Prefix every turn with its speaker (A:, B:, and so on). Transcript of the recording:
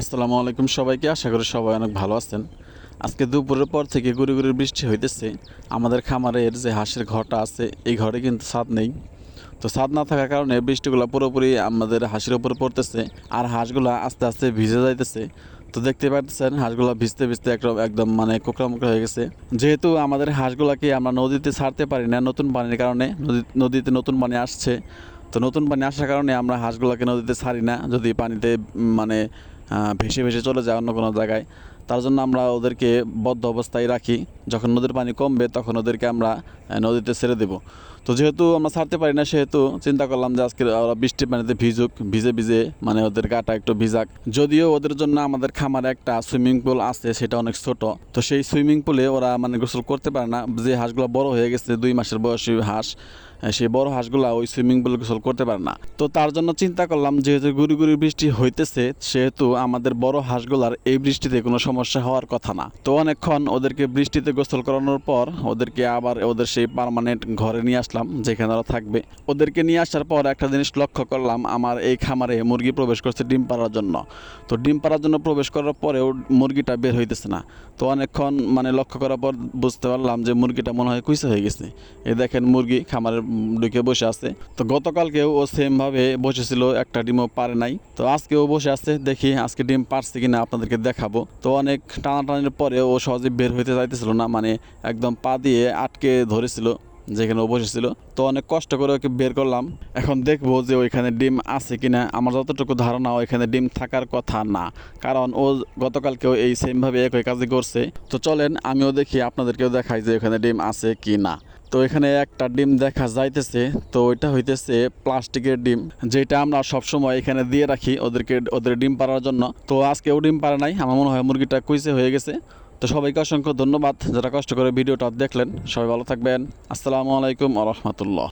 A: আসসালামু আলাইকুম সবাইকে, আশা করি সবাই অনেক ভালো আছেন। আজকে দুপুরের পর থেকে গুড়ি গুড়ি বৃষ্টি হইতেছে। আমাদের খামারের যে হাঁসের ঘরটা আছে, এই ঘরে কিন্তু ছাদ নেই। তো ছাদ না থাকার কারণে বৃষ্টিগুলো পুরোপুরি আমাদের হাঁসের উপর পড়তেছে আর হাঁসগুলো আস্তে আস্তে ভিজে যাইতেছে। তো দেখতে পাচ্ছেন, হাঁসগুলো ভিজতে ভিজতে একদম একদম মানে কোকড়া মুকড়া হয়ে গেছে। যেহেতু আমাদের হাঁসগুলোকে আমরা নদীতে ছাড়তে পারি না নতুন পানির কারণে, নদী, নদীতে নতুন পানি আসছে। তো নতুন পানি আসার কারণে আমরা হাঁসগুলোকে নদীতে ছাড়ি না, যদি পানিতে মানে ভেসে ভেসে চলে যায় অন্য কোনো জায়গায়। তার জন্য আমরা ওদেরকে বদ্ধ অবস্থায় রাখি। যখন নদীর পানি কমবে তখন ওদেরকে আমরা নদীতে ছেড়ে দেব। তো যেহেতু আমরা ছাড়তে পারি না, সেহেতু চিন্তা করলাম যে আজকে ওরা বৃষ্টির পানিতে ভিজুক, ভিজে ভিজে মানে ওদের গাটা একটু ভিজাক। যদিও ওদের জন্য আমাদের খামারে একটা সুইমিং পুল আছে, সেটা অনেক ছোট। তো সেই সুইমিং পুলে ওরা মানে গোসল করতে পারে না। যে হাঁসগুলো বড় হয়ে গেছে, দুই মাসের বয়সী হাঁস সেই বড় হাঁসগুলা ওই সুইমিং পুলে গোসল করতে পারে না। তো তার জন্য চিন্তা করলাম, যেহেতু গুড়ি গুড়ি বৃষ্টি হইতেছে, সেহেতু আমাদের বড় হাঁসগুলার এই বৃষ্টিতে কোনো সমস্যা হওয়ার কথা না। তো অনেকক্ষণ ওদেরকে বৃষ্টিতে গোসল করানোর পর ওদেরকে আবার ওদের সেই পার্মানেন্ট ঘরে নিয়ে আসলাম, যেখানে ওরা থাকবে। ওদেরকে নিয়ে আসার পর একটা জিনিস লক্ষ্য করলাম, আমার এই খামারে মুরগি প্রবেশ করছে ডিম পাড়ার জন্য। তো ডিম পাড়ার জন্য প্রবেশ করার পরেও মুরগিটা বের হইতেছে না। তো অনেকক্ষণ মানে লক্ষ্য করার পর বুঝতে পারলাম যে মুরগিটা মনে হয় কুইসে হয়ে গেছে। এই দেখেন মুরগি খামারে ঢুকে বসে আছে। তো গতকালকেও ও সেমভাবে বসেছিল, একটা ডিমও পারে নাই। তো আজকেও বসে আছে, দেখি আজকে ডিম পারছে কিনা আপনাদেরকে দেখাবো। তো অনেক টানাটানির পরে ও সহজে বের হইতে চাইতেছিল না। মানে একদম পা দিয়ে আটকে ধরেছিল, যেখানে বসেছিল। তো অনেক কষ্ট করে ওকে বের করলাম। এখন দেখব যে ওইখানে ডিম আছে কিনা। আমার যতটুকু ধারণা, ওইখানে ডিম থাকার কথা না। কারণ ও গতকালকেও এই সেমভাবে একই কাজই করছে। তো চলেন, আমিও দেখি, আপনাদেরকেও দেখাই যে ওখানে ডিম আছে কি না তো এখানে একটা ডিম দেখা যাইতেছে। তো ওইটা হইতেছে প্লাস্টিকের ডিম, যেটা আমরা সবসময় এখানে দিয়ে রাখি ওদেরকে, ওদের ডিম পাড়ার জন্য। তো আজকেও ডিম পারে নাই। আমার মনে হয় মুরগিটা কুইসে হয়ে গেছে। তো সবাইকে অসংখ্য ধন্যবাদ যারা কষ্ট করে ভিডিওটা দেখলেন। সবাই ভালো থাকবেন। আসসালামু আলাইকুম আ রহমতুল্লাহ।